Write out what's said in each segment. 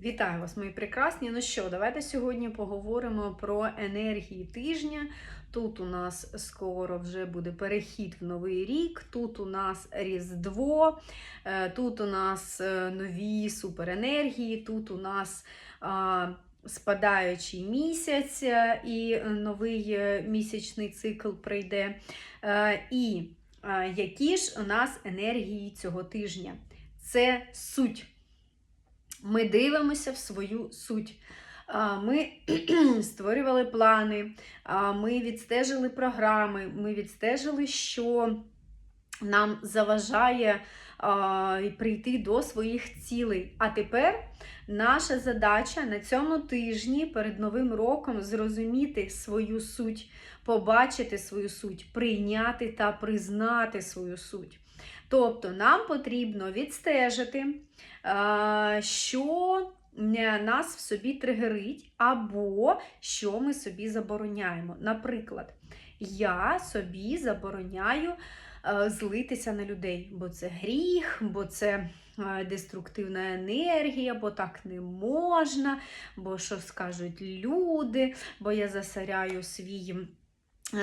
Вітаю вас, мої прекрасні. Ну що, давайте сьогодні поговоримо про енергії тижня. Тут у нас скоро вже буде перехід в новий рік, тут у нас Різдво, е, тут у нас е, нові суперенергії, тут у нас спадаючий місяць е, і новий місячний цикл прийде. І які ж у нас енергії цього тижня? Це суть. Ми дивимося в свою суть. Ми створювали плани, ми відстежили програми, ми відстежили, що нам заважає прийти до своїх цілей. А тепер наша задача на цьому тижні перед Новим роком зрозуміти свою суть, побачити свою суть, прийняти та признати свою суть. Тобто нам потрібно відстежити, що е, нас в собі тригерить, або що ми собі забороняємо. Наприклад, я собі забороняю е, злитися на людей, бо це гріх, бо це е, деструктивна енергія, бо так не можна, бо що скажуть люди, бо я засоряю свій, е,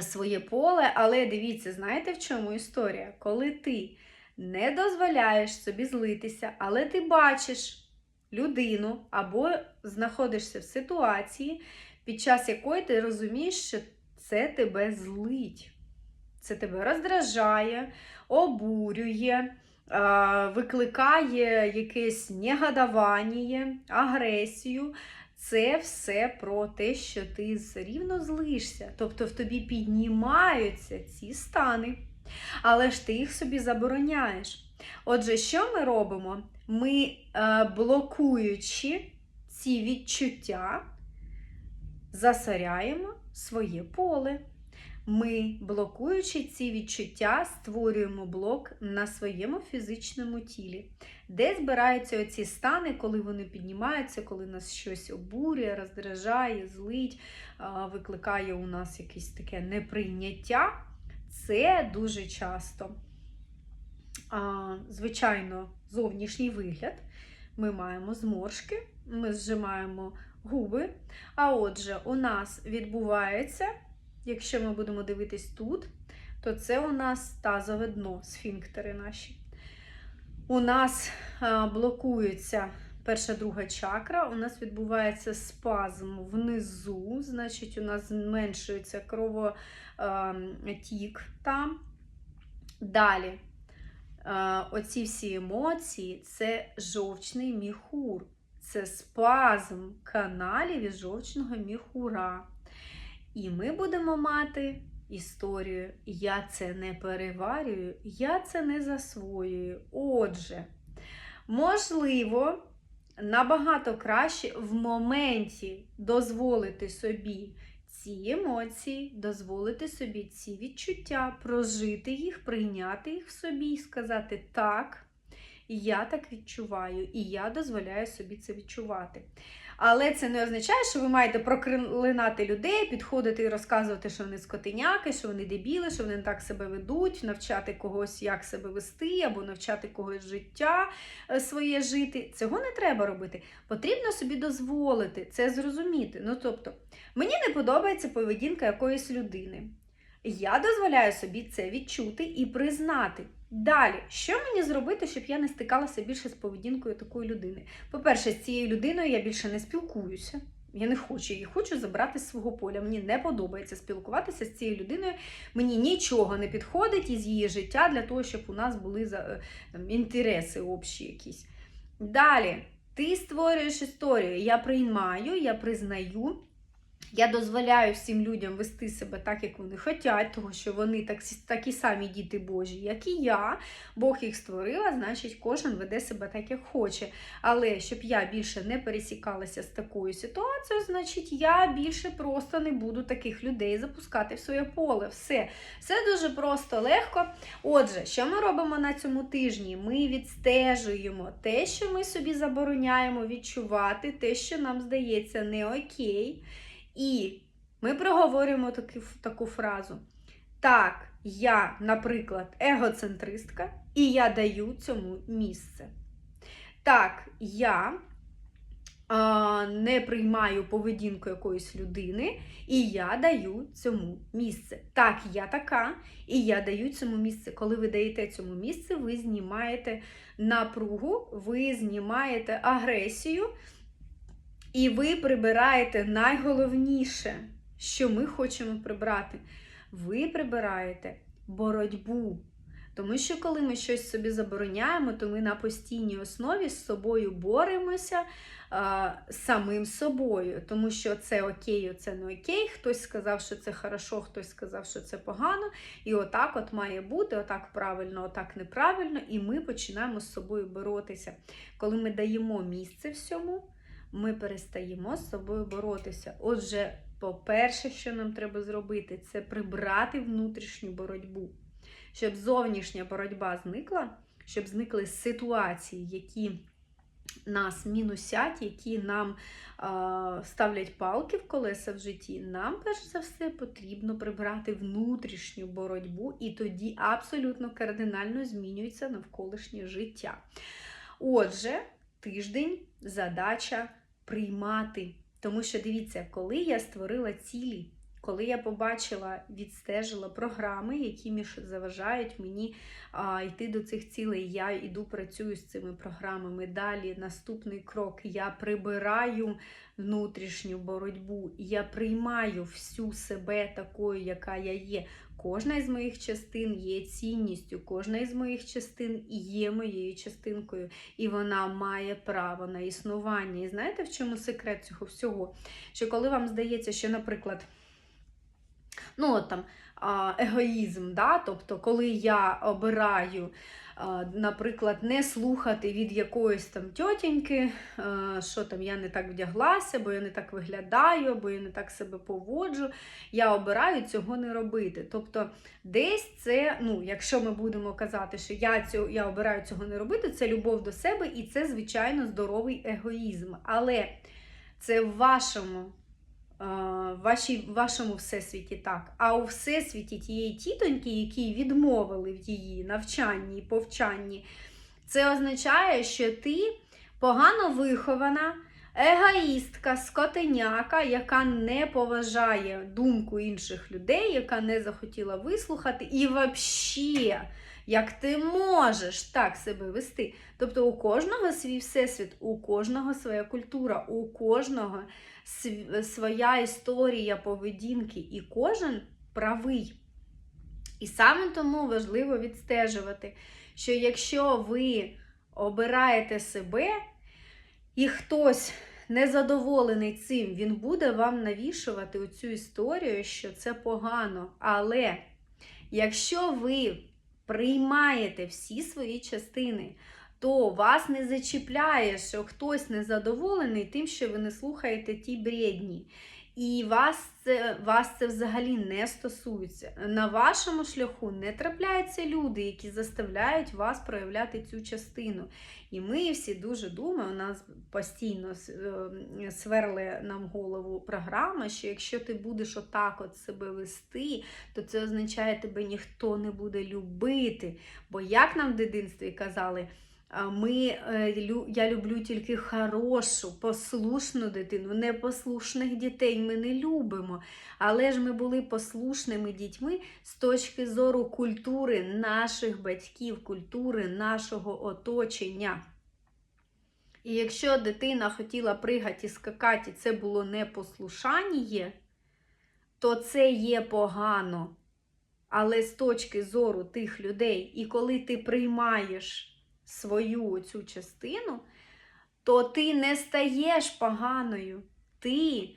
своє поле. Але дивіться, знаєте в чому історія? Коли ти не дозволяєш собі злитися, але ти бачиш людину або знаходишся в ситуації, під час якої ти розумієш, що це тебе злить, це тебе роздражає, обурює, викликає якесь негодовання, агресію. Це все про те, що ти все рівно злишся. Тобто в тобі піднімаються ці стани, але ж ти їх собі забороняєш. Отже, що ми робимо? Ми, е, блокуючи ці відчуття, засоряємо своє поле. Ми, блокуючи ці відчуття, створюємо блок на своєму фізичному тілі, де збираються оці стани, коли вони піднімаються, коли нас щось обурює, роздражає, злить, викликає у нас якесь таке неприйняття. Це дуже часто, звичайно, зовнішній вигляд. Ми маємо зморшки, ми зжимаємо губи. А отже, у нас відбувається, якщо ми будемо дивитись тут, то це у нас тазове дно, сфінктери наші. У нас блокується перша друга чакра, у нас відбувається спазм внизу, значить, у нас зменшується кровотік там. Далі. Е, Оці всі емоції це жовчний міхур, це спазм каналів із жовчного міхура. І ми будемо мати історію Я це не переварюю, я це не засвоюю. Отже, можливо, набагато краще в моменті дозволити собі ці емоції, дозволити собі ці відчуття, прожити їх, прийняти їх в собі і сказати так. Я так відчуваю, і я дозволяю собі це відчувати. Але це не означає, що ви маєте проклинати людей, підходити і розказувати, що вони скотиняки, що вони дебіли, що вони не так себе ведуть, навчати когось, як себе вести, або навчати когось життя е, своє жити. Цього не треба робити. Потрібно собі дозволити це зрозуміти. Ну тобто, мені не подобається поведінка якоїсь людини. Я дозволяю собі це відчути і признати. Далі, що мені зробити, щоб я не стикалася більше з поведінкою такої людини? По-перше, з цією людиною я більше не спілкуюся. Я не хочу її, хочу забрати з свого поля. Мені не подобається спілкуватися з цією людиною. Мені нічого не підходить із її життя для того, щоб у нас були там, інтереси общі якісь. Далі, ти створюєш історію. Я приймаю, я признаю. Я дозволяю всім людям вести себе так, як вони хочуть, тому що вони так, такі самі діти Божі, як і я. Бог їх створила, значить, кожен веде себе так, як хоче. Але щоб я більше не пересікалася з такою ситуацією, значить, я більше просто не буду таких людей запускати в своє поле. Все. Все дуже просто, легко. Отже, що ми робимо на цьому тижні? Ми відстежуємо те, що ми собі забороняємо відчувати, те, що нам здається не окей. І ми проговорюємо таку, таку фразу. Так, я, наприклад, егоцентристка, і я даю цьому місце. Так, я а, не приймаю поведінку якоїсь людини, і я даю цьому місце. Так, я така, і я даю цьому місце. Коли ви даєте цьому місце, ви знімаєте напругу, ви знімаєте агресію, і ви прибираєте найголовніше, що ми хочемо прибрати. Ви прибираєте боротьбу. Тому що коли ми щось собі забороняємо, то ми на постійній основі з собою боремося а, самим собою. Тому що це окей, це не окей. Хтось сказав, що це хорошо, хтось сказав, що це погано. І отак от має бути, отак правильно, отак неправильно. І ми починаємо з собою боротися. Коли ми даємо місце всьому, ми перестаємо з собою боротися. Отже, по-перше, що нам треба зробити, це прибрати внутрішню боротьбу щоб зовнішня боротьба зникла, щоб зникли ситуації, які нас мінусять, які нам а, ставлять палки в колеса в житті, нам перш за все потрібно прибрати внутрішню боротьбу, і тоді абсолютно кардинально змінюється навколишнє життя. Отже, тиждень задача приймати. Тому що дивіться, коли я створила цілі, коли я побачила, відстежила програми, які між заважають мені а, йти до цих цілей, я йду працюю з цими програмами. Далі наступний крок: я прибираю внутрішню боротьбу, я приймаю всю себе такою, яка я є. Кожна із моїх частин є цінністю, кожна із моїх частин є моєю частинкою, і вона має право на існування. І знаєте, в чому секрет цього всього? Що коли вам здається, що, наприклад, ну от там егоїзм, да? тобто, коли я обираю, наприклад, не слухати від якоїсь там тьотіньки, що там я не так вдяглася, бо я не так виглядаю, бо я не так себе поводжу, я обираю цього не робити. Тобто, десь це, ну, якщо ми будемо казати, що я цього, я обираю цього не робити, це любов до себе і це, звичайно, здоровий егоїзм. Але це в вашому вашій, вашому всесвіті так. А у всесвіті тієї тітоньки, які відмовили в її навчанні і повчанні, це означає, що ти погано вихована. Егоїстка, скотеняка, яка не поважає думку інших людей, яка не захотіла вислухати, і взагалі, як ти можеш так себе вести. Тобто у кожного свій всесвіт, у кожного своя культура, у кожного своя історія поведінки, і кожен правий. І саме тому важливо відстежувати, що якщо ви обираєте себе, і хтось незадоволений цим, він буде вам навішувати оцю історію, що це погано. Але якщо ви приймаєте всі свої частини, то вас не зачіпляє, що хтось незадоволений тим, що ви не слухаєте ті бредні. І вас це вас це взагалі не стосується. На вашому шляху не трапляються люди, які заставляють вас проявляти цю частину. І ми всі дуже думаємо, у нас постійно е, сверли нам голову програма, що якщо ти будеш отак от себе вести, то це означає, тебе ніхто не буде любити. Бо як нам в дитинстві казали, ми, е, Я люблю тільки хорошу, послушну дитину. Непослушних дітей ми не любимо. Але ж ми були послушними дітьми з точки зору культури наших батьків, культури нашого оточення. І якщо дитина хотіла пригати і скакати, це було непослушання, то це є погано. Але з точки зору тих людей, і коли ти приймаєш свою цю частину, то ти не стаєш поганою. Ти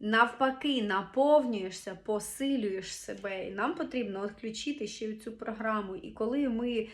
навпаки наповнюєшся, посилюєш себе. І нам потрібно відключити ще цю програму. І коли ми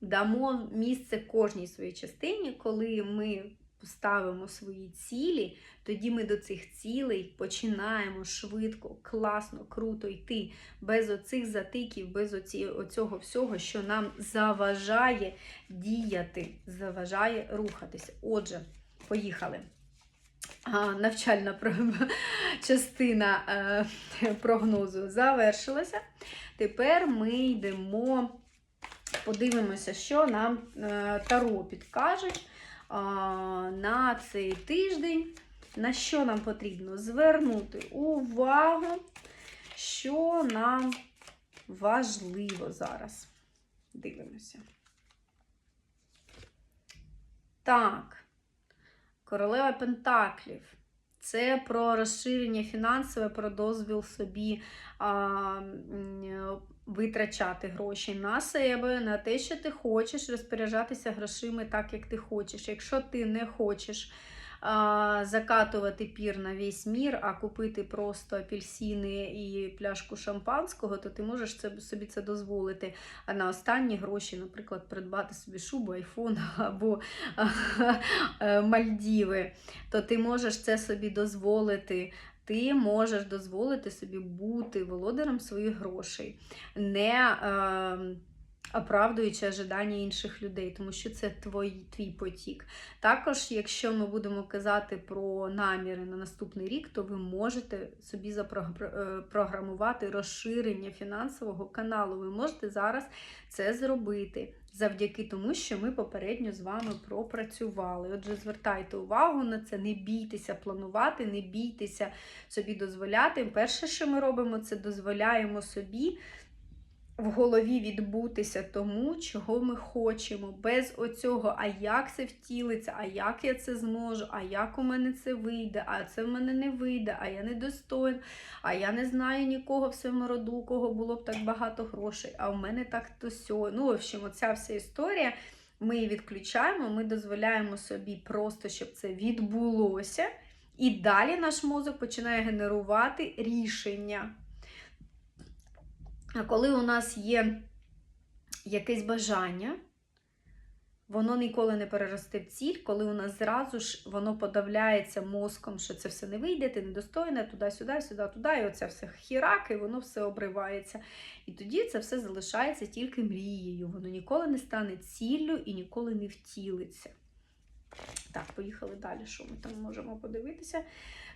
дамо місце кожній своїй частині, коли ми ставимо свої цілі, тоді ми до цих цілей починаємо швидко, класно, круто йти, без оцих затиків, без оці, оцього всього, що нам заважає діяти, заважає рухатися. Отже, поїхали. А, Навчальна частина е, прогнозу завершилася. Тепер ми йдемо, подивимося, що нам е, Таро підкажуть на цей тиждень. На що нам потрібно? Звернути увагу, що нам важливо зараз. Дивимося. Так, королева Пентаклів. Це про розширення фінансове, про дозвіл собі а, витрачати гроші на себе, на те, що ти хочеш, розпоряджатися грошима так, як ти хочеш. Якщо ти не хочеш закатувати пір на весь мір, а купити просто апельсини і пляшку шампанського, то ти можеш це, собі це дозволити. А на останні гроші, наприклад, придбати собі шубу, айфон або е, Мальдіви, то ти можеш це собі дозволити. Ти можеш дозволити собі бути володарем своїх грошей, не е, оправдуючи ожидання інших людей, тому що це твій, твій потік. Також, якщо ми будемо казати про наміри на наступний рік, то ви можете собі запрограмувати розширення фінансового каналу. Ви можете зараз це зробити завдяки тому, що ми попередньо з вами пропрацювали. Отже, звертайте увагу на це, не бійтеся планувати, не бійтеся собі дозволяти. Перше, що ми робимо, це дозволяємо собі. В голові відбутися тому, чого ми хочемо, без оцього, а як це втілиться, а як я це зможу, а як у мене це вийде, а це в мене не вийде, а я не достоин, а я не знаю нікого в своєму роду, у кого було б так багато грошей, а в мене так то сьо. Ну, в общем, оця вся історія. Ми її відключаємо, ми дозволяємо собі просто, щоб це відбулося. І далі наш мозок починає генерувати рішення. Коли у нас є якесь бажання, воно ніколи не переросте в ціль, коли у нас зразу ж воно подавляється мозком, що це все не вийде, ти недостойне, туди-сюди, сюди, туди, і оце все хірак, і воно все обривається. І тоді це все залишається тільки мрією. Воно ніколи не стане ціллю і ніколи не втілиться. Так, поїхали далі. Що ми там можемо подивитися?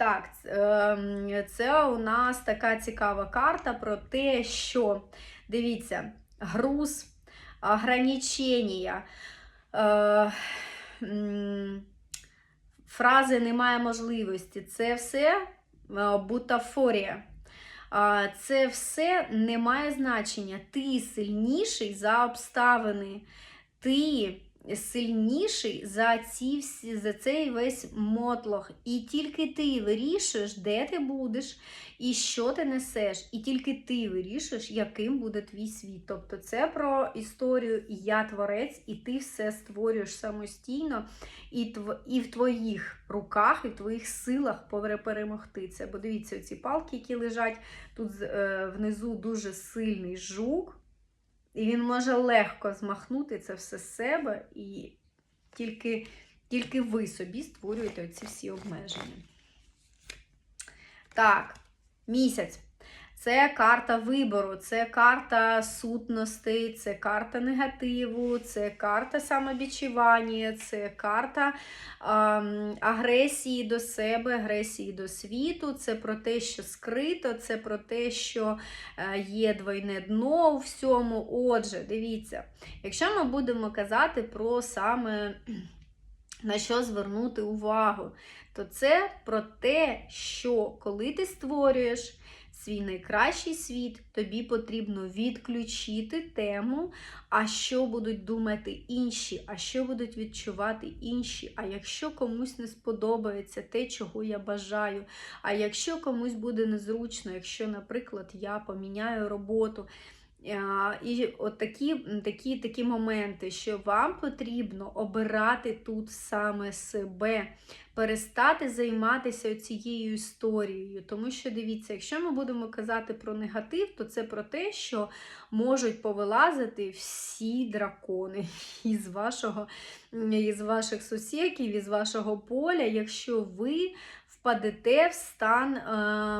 Так, ем, це у нас така цікава карта про те, що дивіться, груз, ограничення, е, фрази немає можливості. Це все е, бутафорія. Це все не має значення. Ти сильніший за обставини. Ти сильніший за ці всі, за цей весь мотлох. І тільки ти вирішуєш, де ти будеш і що ти несеш. І тільки ти вирішуєш, яким буде твій світ. Тобто це про історію Я творець, і ти все створюєш самостійно, і тв... і в твоїх руках, і в твоїх силах перемогти це. Бо дивіться, ці палки, які лежать тут е, внизу дуже сильний жук. І він може легко змахнути це все з себе, і тільки тільки ви собі створюєте ці всі обмеження. Так, місяць. Це карта вибору, це карта сутностей, це карта негативу, це карта самобічування, це карта ем, агресії до себе, агресії до світу, це про те, що скрито, це про те, що е, є двойне дно у всьому. Отже, дивіться, якщо ми будемо казати про саме на що звернути увагу, то це про те, що коли ти створюєш свій найкращий світ, тобі потрібно відключити тему, а що будуть думати інші, а що будуть відчувати інші. А якщо комусь не сподобається те, чого я бажаю, а якщо комусь буде незручно, якщо, наприклад, я поміняю роботу. І от такі, такі, такі моменти, що вам потрібно обирати тут саме себе, перестати займатися цією історією. Тому що, дивіться, якщо ми будемо казати про негатив, то це про те, що можуть повилазити всі дракони із вашого, із ваших сусідів, із вашого поля, якщо ви впадете в стан, е,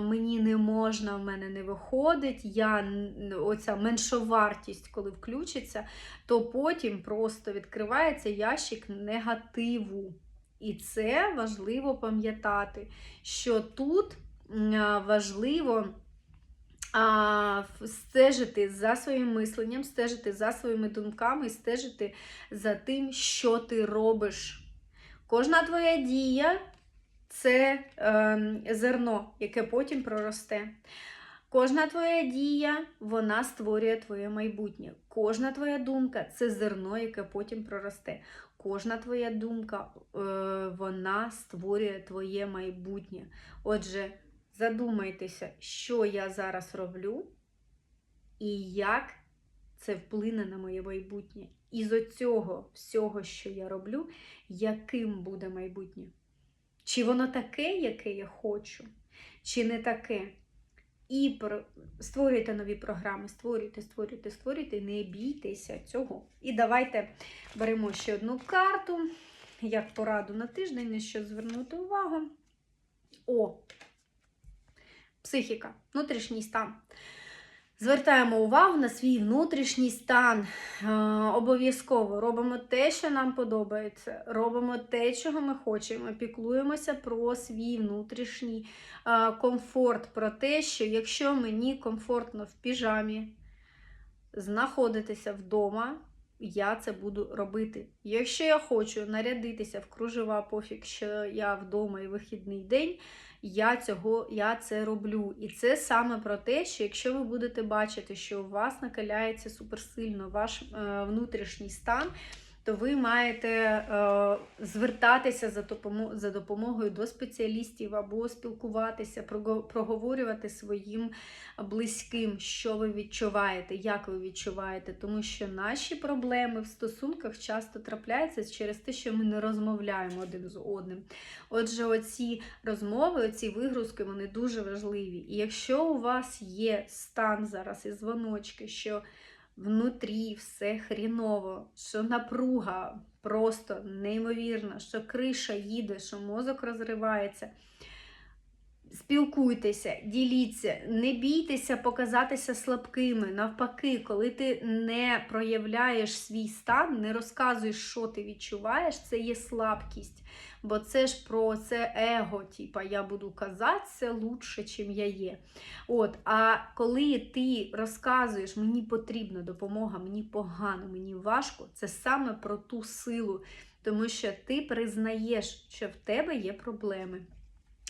мені не можна, в мене не виходить, я оця меншовартість, коли включиться, то потім просто відкривається ящик негативу. І це важливо пам'ятати, що тут важливо стежити за своїм мисленням, стежити за своїми думками, стежити за тим, що ти робиш. Кожна твоя дія це е, зерно, яке потім проросте. Кожна твоя дія, вона створює твоє майбутнє. Кожна твоя думка це зерно, яке потім проросте. Кожна твоя думка, е, вона створює твоє майбутнє. Отже, задумайтеся, що я зараз роблю і як це вплине на моє майбутнє. І з оцього всього, що я роблю, яким буде майбутнє? Чи воно таке, яке я хочу, чи не таке? І створюйте нові програми, створюйте, створюйте, створюйте, не бійтеся цього. І давайте беремо ще одну карту, як пораду на тиждень, на що звернути увагу. О, психіка, внутрішній стан. Звертаємо увагу на свій внутрішній стан. Е, Обов'язково робимо те, що нам подобається, робимо те, чого ми хочемо, піклуємося про свій внутрішній е, комфорт, про те, що якщо мені комфортно в піжамі знаходитися вдома, я це буду робити. Якщо я хочу нарядитися в кружева пофіг, що я вдома і вихідний день, я цього я це роблю. І це саме про те, що якщо ви будете бачити, що у вас накаляється суперсильно ваш е, внутрішній стан, то ви маєте е, звертатися за, допомо- за допомогою до спеціалістів або спілкуватися, проговорювати своїм близьким, що ви відчуваєте, як ви відчуваєте, тому що наші проблеми в стосунках часто трапляються через те, що ми не розмовляємо один з одним. Отже, оці розмови, оці вигрузки, вони дуже важливі. І якщо у вас є стан зараз і дзвоночки, що внутрі все хріново, що напруга просто неймовірна, що криша їде, що мозок розривається. Спілкуйтеся, діліться, не бійтеся показатися слабкими. Навпаки, коли ти не проявляєш свій стан, не розказуєш, що ти відчуваєш, це є слабкість. Бо це ж про це его, типа я буду казати це лучше, чим я є. От, а коли ти розказуєш, мені потрібна допомога, мені погано, мені важко, це саме про ту силу, тому що ти признаєш, що в тебе є проблеми.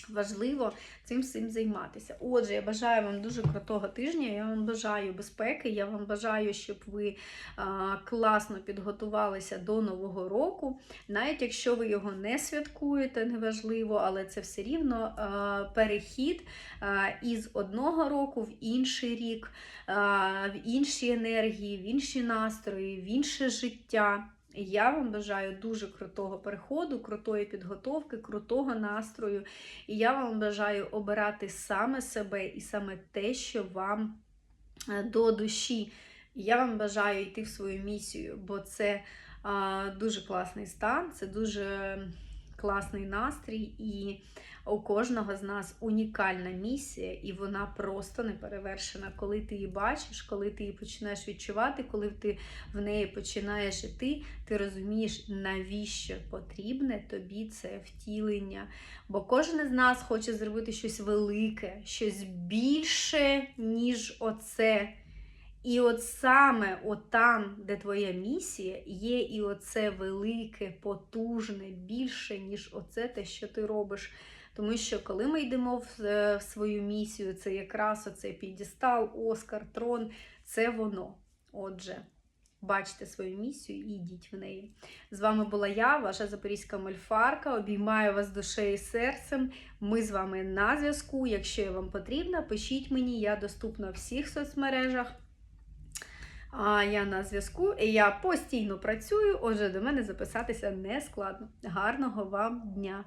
Важливо цим всім займатися. Отже, я бажаю вам дуже крутого тижня. Я вам бажаю безпеки. Я вам бажаю, щоб ви а, класно підготувалися до Нового року. Навіть якщо ви його не святкуєте, неважливо, але це все рівно а, перехід а, із одного року в інший рік, а, в інші енергії, в інші настрої, в інше життя. Я вам бажаю дуже крутого переходу, крутої підготовки, крутого настрою. І я вам бажаю обирати саме себе і саме те, що вам е, до душі. Я вам бажаю йти в свою місію, бо це а, дуже класний стан, це дуже класний настрій, і у кожного з нас унікальна місія, і вона просто неперевершена. Коли ти її бачиш, коли ти її починаєш відчувати, коли ти в неї починаєш іти, ти розумієш, навіщо потрібне тобі це втілення. Бо кожен із нас хоче зробити щось велике, щось більше, ніж оце. І от саме от там, де твоя місія, є і оце велике, потужне, більше, ніж оце те, що ти робиш. Тому що коли ми йдемо в, е, свою місію, це якраз оцей підістал, Оскар, трон, це воно. Отже, бачите свою місію і йдіть в неї. З вами була я, ваша запорізька мольфарка. Обіймаю вас душею і серцем. Ми з вами на зв'язку. Якщо я вам потрібна, пишіть мені, я доступна в всіх соцмережах. А я на зв'язку, і я постійно працюю, отже, до мене записатися не складно. Гарного вам дня!